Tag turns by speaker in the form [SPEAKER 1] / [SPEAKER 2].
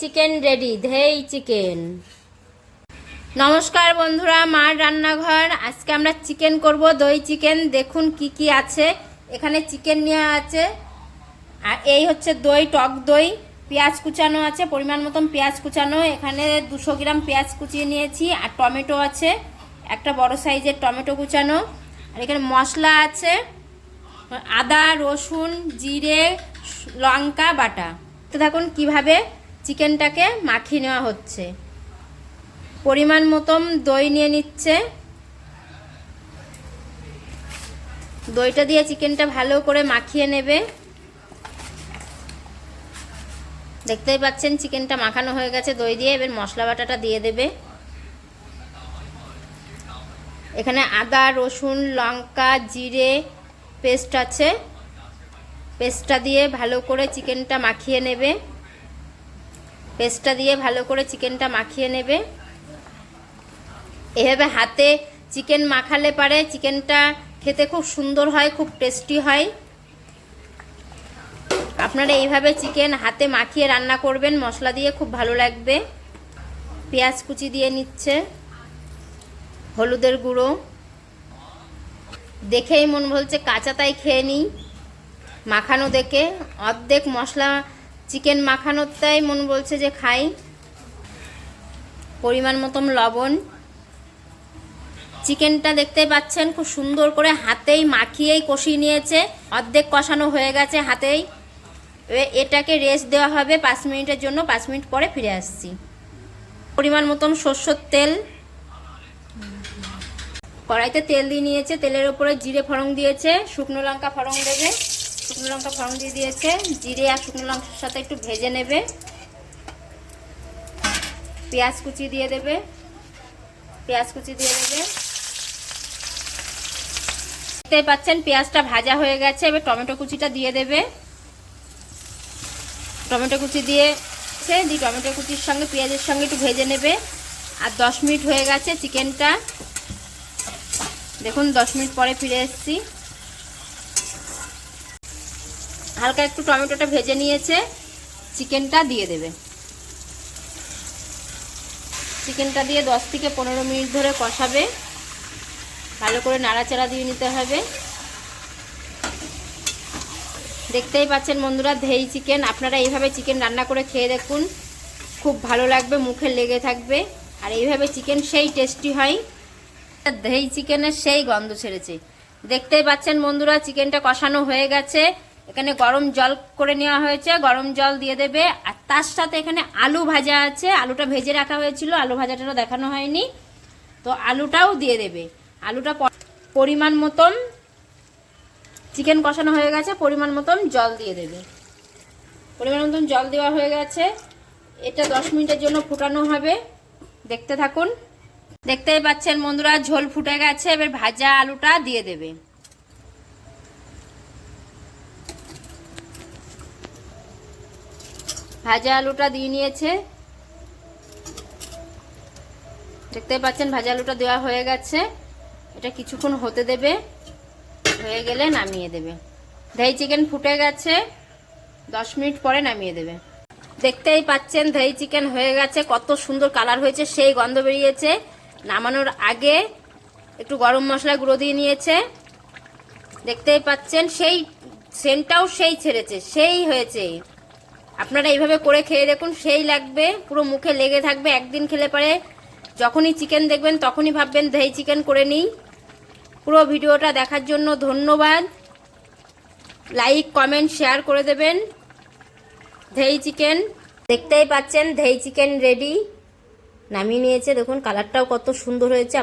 [SPEAKER 1] Chicken ready, ধেই chicken. নমস্কার বন্ধুরা, মার রান্নাঘর। আজকে আমরা চিকেন করব, দই চিকেন। দেখুন কি কি আছে। এখানে চিকেন নেওয়া আছে। আর এই হচ্ছে দই, টক দই। পেঁয়াজ কুচানো আছে, পরিমাণ মতন পেঁয়াজ কুচানো। এখানে দুশো গ্রাম পেঁয়াজ কুচিয়ে নিয়েছি, আর টমেটো আছে। একটা বড় সাইজের টমেটো কুচানো। আর এখানে মশলা আছে। আদা, রসুন, জিরে, লঙ্কা, বাটা। তো দেখুন কীভাবে চিকেনটাকে মাখিয়ে নেওয়া হচ্ছে। পরিমাণ মতন দই নিয়ে নিচ্ছে। দইটা দিয়ে চিকেনটা ভালো করে মাখিয়ে নেবে। দেখতেই পাচ্ছেন চিকেনটা মাখানো হয়ে গেছে দই দিয়ে, এবার মশলা বাটাটা দিয়ে দেবে। এখানে আদা, রসুন, লঙ্কা, জিরে পেস্ট আছে। পেস্টটা দিয়ে ভালো করে চিকেনটা মাখিয়ে নেবে। পেস্টটা দিয়ে ভালো করে চিকেনটা মাখিয়ে নেবে। এভাবে হাতে চিকেন মাখালে পারে, চিকেনটা খেতে খুব সুন্দর হয়, খুব টেস্টি হয়। আপনারা এইভাবে চিকেন হাতে মাখিয়ে রান্না করবেন, মশলা দিয়ে খুব ভালো লাগবে। পেঁয়াজ কুচি দিয়ে নিচ্ছে, হলুদের গুঁড়ো। দেখেই মন বলছে, কাঁচা তাই খেয়ে নিই। মাখানো দেখে অর্ধেক মশলা চিকেন মাখানোরটাই মন বলছে যে খাই। পরিমাণ মতন লবণ। চিকেনটা দেখতে পাচ্ছেন, খুব সুন্দর করে হাতেই মাখিয়েই কষিয়ে নিয়েছে। অর্ধেক কষানো হয়ে গেছে হাতেই। এটাকে রেস্ট দেওয়া হবে পাঁচ মিনিটের জন্য। পাঁচ মিনিট পরে ফিরে আসছি। পরিমাণ মতন সর্ষের তেল। কড়াইতে তেল দিয়ে নিয়েছে। তেলের ওপরে জিরে ফড়ং দিয়েছে। শুকনো লঙ্কা ফড়ং দেবে। শুকনো লঙ্কা ফড়ং দিয়ে দিয়েছে। জিরে আর শুকনো লঙ্কার সাথে একটু ভেজে নেবে। পেঁয়াজ কুচি দিয়ে দেবে। পেঁয়াজ কুচি দিয়ে দেবে। দেখতে পাচ্ছেন, পেঁয়াজটা ভাজা হয়ে গেছে। এবার টমেটো কুচিটা দিয়ে দেবে। টমেটো কুচি দিয়ে দিয়ে টমেটো কুচির সঙ্গে, পেঁয়াজের সঙ্গে একটু ভেজে নেবে। আর দশ মিনিট হয়ে গেছে চিকেনটা। দেখুন, দশ মিনিট পরে ফিরে এসেছি। হালকা একটু টমেটোটা ভেজে নিয়েছে, চিকেনটা দিয়ে দেবে। চিকেনটা দিয়ে দশ থেকে পনেরো মিনিট ধরে কষাবে। ভালো করে নাড়াচাড়া দিয়ে নিতে হবে। দেখতেই পাচ্ছেন বন্ধুরা, ধেই চিকেন। আপনারা এইভাবে চিকেন রান্না করে খেয়ে দেখুন। খুব ভালো লাগবে, মুখে লেগে থাকবে। আর এইভাবে চিকেন সেই টেস্টি হয়। দই চিকেনের সেই গন্ধ ছেড়েছে। দেখতেই পাচ্ছেন বন্ধুরা, চিকেনটা কষানো হয়ে গেছে। এখানে গরম জল করে নেওয়া হয়েছে, গরম জল দিয়ে দেবে। আর তার সাথে এখানে আলু ভাজা আছে। আলুটা ভেজে রাখা হয়েছিল, আলু ভাজাটা দেখানো হয়নি। তো আলুটাও দিয়ে দেবে। আলুটা পরিমাণ মতন চিকেন কষানো হয়ে গেছে, পরিমাণ মতন জল দিয়ে দেবে। পরিমাণ মতন জল দেওয়া হয়ে গেছে। এটা দশ মিনিটের জন্য ফুটানো হবে। দেখতে থাকুন। দেখতেই পাচ্ছেন বন্ধুরা, ঝোল ফুটে গেছে। এবার ভাজা আলুটা দিয়ে দেবে। ভাজা আলুটা দিয়ে নিয়েছে। দেখতে পাচ্ছেন, ভাজা আলুটা দেওয়া হয়ে গেছে। এটা কিছুক্ষণ হতে দেবে। হয়ে গেলে নামিয়ে দেবে। দই চিকেন ফুটে গেছে। দশ মিনিট পরে নামিয়ে দেবে। দেখতেই পাচ্ছেন দই চিকেন হয়ে গেছে। কত সুন্দর কালার হয়েছে, সেই গন্ধ বেরিয়েছে। নামানোর আগে একটু গরম মশলা গুঁড়ো দিয়ে নিয়েছে। দেখতেই পাচ্ছেন, সেই সেন্টটাও সেই ছেড়েছে, সেই হয়েছে। আপনারা এইভাবে করে খেয়ে দেখুন, সেই লাগবে, পুরো মুখে লেগে থাকবে, একদিন খেলে পরে যখনই চিকেন দেখবেন, তখনই ভাববেন দই চিকেন করে নিই। পুরো ভিডিওটা দেখার জন্য ধন্যবাদ। লাইক কমেন্ট শেয়ার করে দেবেন। ধেই চিকেন দেখতেই পাচ্ছেন ধেই চিকেন রেডি নামিয়ে নিয়েছে, দেখুন কালারটাও কত সুন্দর হয়েছে।